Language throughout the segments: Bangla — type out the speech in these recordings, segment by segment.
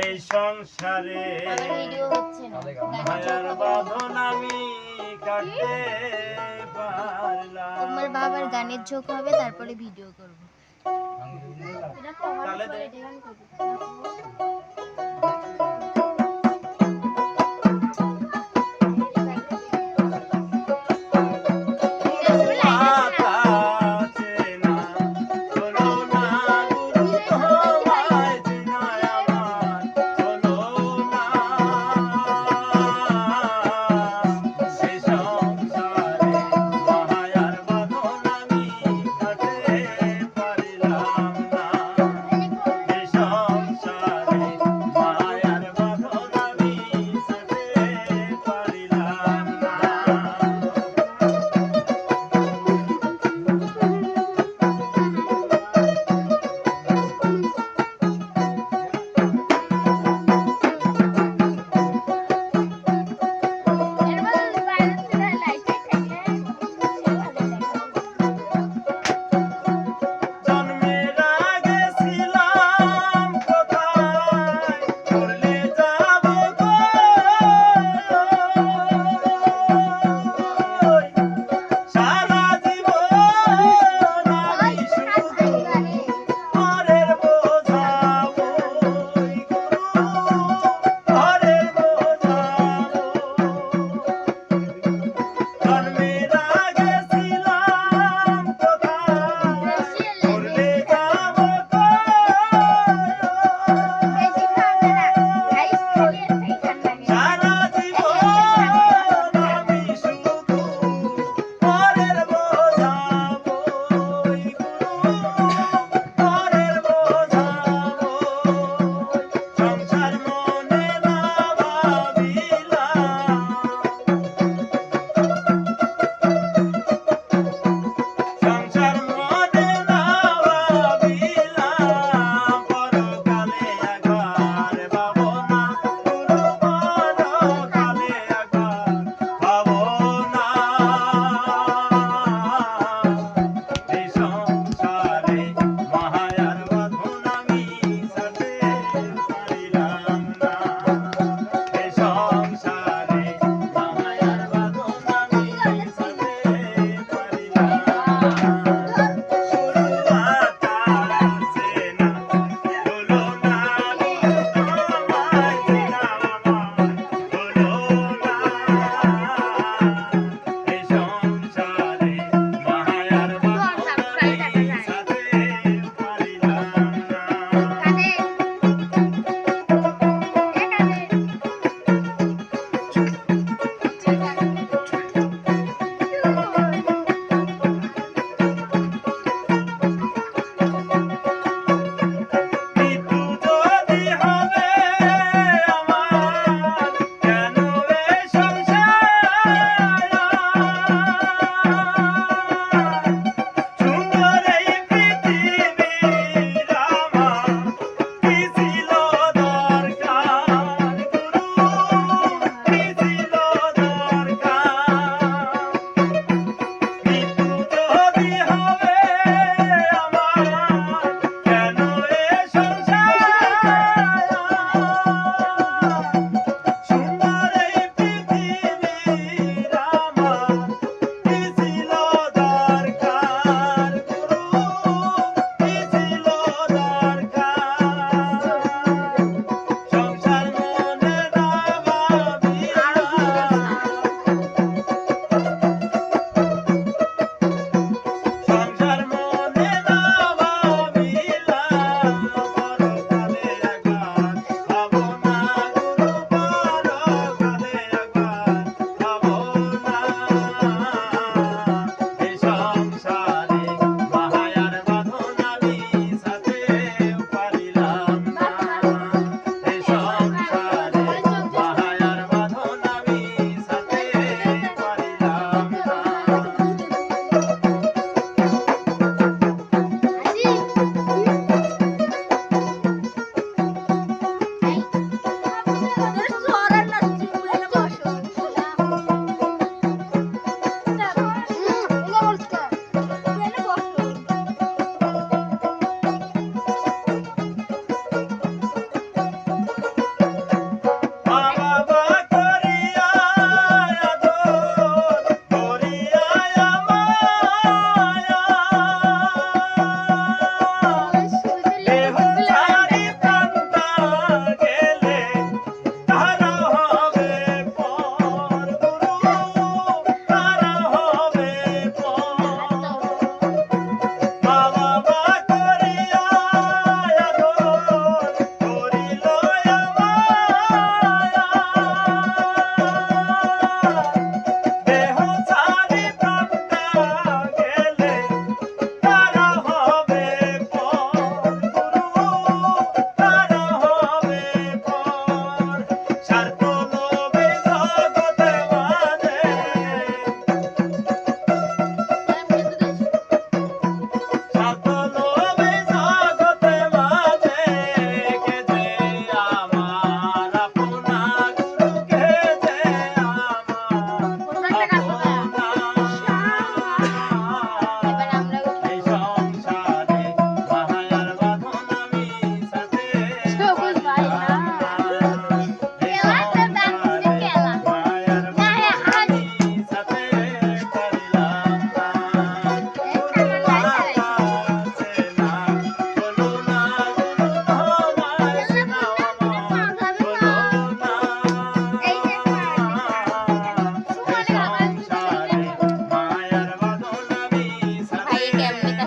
এই সংসারে মায়ার বাঁধন আমি কাটতে পারলাম। তোমার বাবার গানের ঝোঁক হবে তারপরে ভিডিও করব। তাহলে।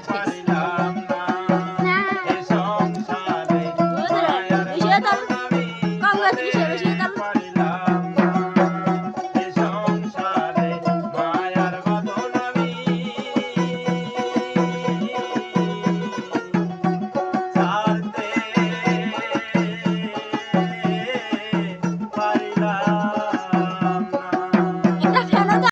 Friday.